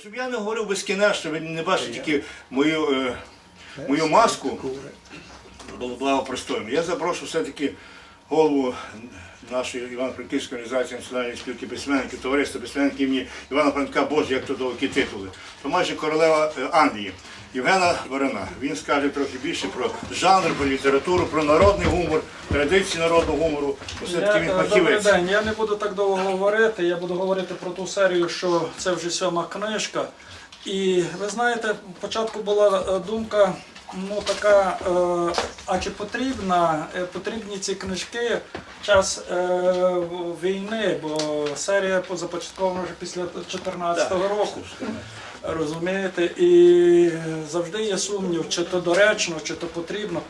Щоб я не говорив безкінечно, ви не бачите тільки мою, е, мою маску благопристойну. Я запрошу все-таки голову нашої Івано-Франківської організації Національної спілки письменників, товариства письменників імені Івана Франка, Боже, як то довгі титули. То майже королева е, Англії. Євгена Ворона. Він скаже трохи більше про жанр, про літературу, про народний гумор, традиції народного гумору. Все-таки він е, Добрий день. Я не буду так довго говорити. Я буду говорити про ту серію, що це вже сьома книжка. І ви знаєте, спочатку була е, думка, ну така, е, а чи потрібна, е, потрібні ці книжки в час е, війни, бо серія започаткована вже після 2014 року. Розумієте, і завжди є сумнів, чи то доречно, чи то потрібно.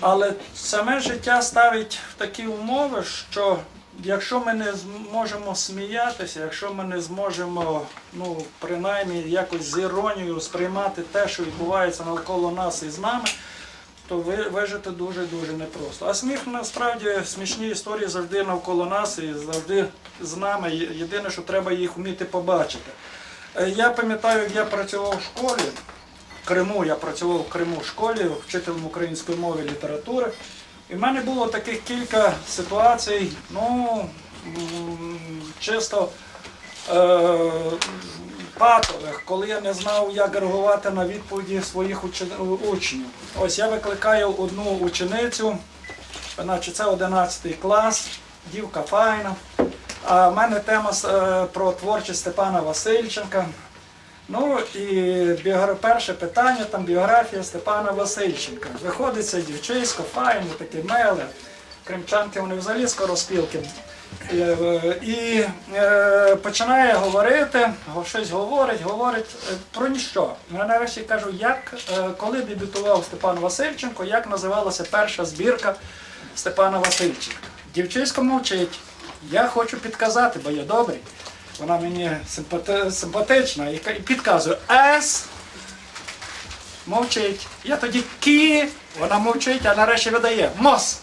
Але саме життя ставить в такі умови, що якщо ми не зможемо сміятися, якщо ми не зможемо, ну принаймні якось з іронією сприймати те, що відбувається навколо нас і з нами, то ви, вижити дуже-дуже непросто. А сміх насправді смішні історії завжди навколо нас і завжди з нами. Єдине, що треба їх вміти побачити. Е, Я пам'ятаю, як я працював в школі. В Криму я працював в Криму в школі вчителем української мови і літератури. І в мене було таких кілька ситуацій, ну чисто е, патових, коли я не знав, як реагувати на відповіді своїх учнів. Ось я викликаю одну ученицю, значить це 11 клас, дівка файна. А в мене тема е, про творчість Степана Васильченка. Ну і перше питання, там біографія Степана Васильченка. Виходить це дівчисько, файне, таке миле. Кримчанки вони взагалі скороспілки. І, е, І е, починає говорити, щось говорить, говорить про ніщо. Я нарешті кажу, як, коли дебютував Степан Васильченко, як називалася перша збірка Степана Васильченка. Дівчисько мовчить. Я хочу підказати, бо я добрий. Вона мені симпати- симпатична і підказує С. Мовчить. Я тоді кі, вона мовчить, а нарешті видає МОС.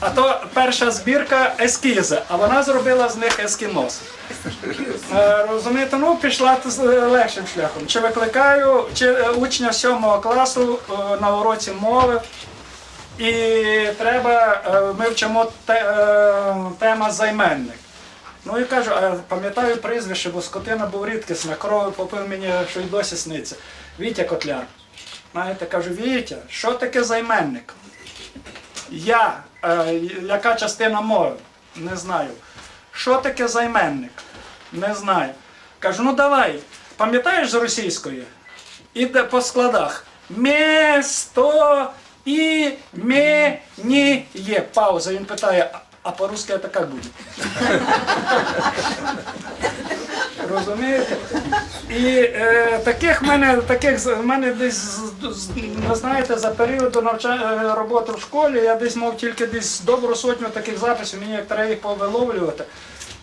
А то перша збірка ескізи, а вона зробила з них ескімос. Е, Розумієте, ну пішла з е, легшим шляхом. Чи викликаю чи е, учня сьомого класу на уроці мови. І треба, е, ми вчимо те, е, тема займенник. Ну і кажу, а пам'ятаю прізвище, бо скотина був рідкісна, крови попив мені, що й досі сниться. Вітя Котляр. Знаєте, кажу, Вітя, що таке займенник? Я, е, яка частина мови? Не знаю. Що таке займенник? Не знаю. Кажу, ну давай, пам'ятаєш з російської? Іде по складах. Место і мені є. Пауза. Він питає, «А- по-русски це як буде? Розумієте? І е, таких мене, таких мене десь, ви знаєте, за період навчання роботи в школі я десь мав тільки десь добру сотню таких записів, мені як треба їх повиловлювати,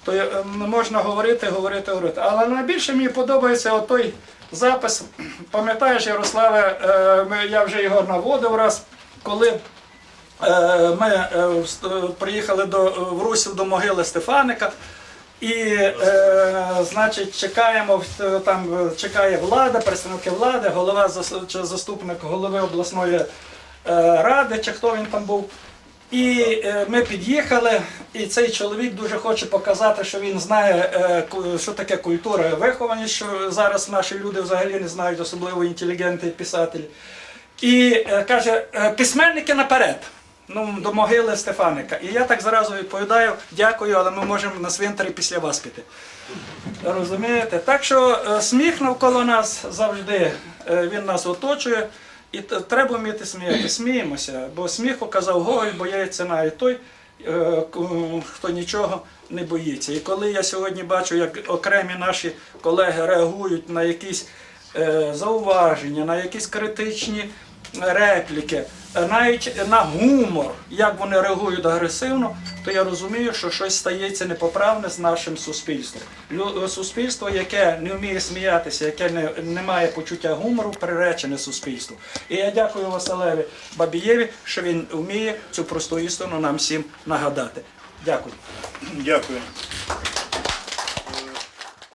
то е, можна говорити, говорити, говорити. Але найбільше мені подобається отой запис. Пам'ятаєш, Ярославе, е, я вже його наводив раз, коли Е, Ми е, приїхали до, в Русів до могили Стефаника. І, е, значить, чекаємо, там чекає влада, представники влади, голова чи заступник голови обласної е, ради, чи хто він там був. І е, ми під'їхали, і цей чоловік дуже хоче показати, що він знає, е, що таке культура і вихованість, що зараз наші люди взагалі не знають, особливо інтелігенти і писателі. І е, каже, «Е, письменники наперед. Ну, до могили Стефаника. І я так зразу відповідаю, дякую, але ми можемо на свинтарі після вас піти. Розумієте? Так що сміх навколо нас завжди він нас оточує. І треба вміти сміяти. Сміємося, бо сміх казав Гоголь, бояється навіть той, е, хто нічого не боїться. І коли я сьогодні бачу, як окремі наші колеги реагують на якісь е, зауваження, на якісь критичні репліки, навіть на гумор, як вони реагують агресивно, то я розумію, що щось стається непоправне з нашим суспільством. Суспільство, яке не вміє сміятися, яке не, не має почуття гумору, приречене суспільство. І я дякую Василеві Бабієві, що він вміє цю просту істину нам всім нагадати. Дякую. Дякую.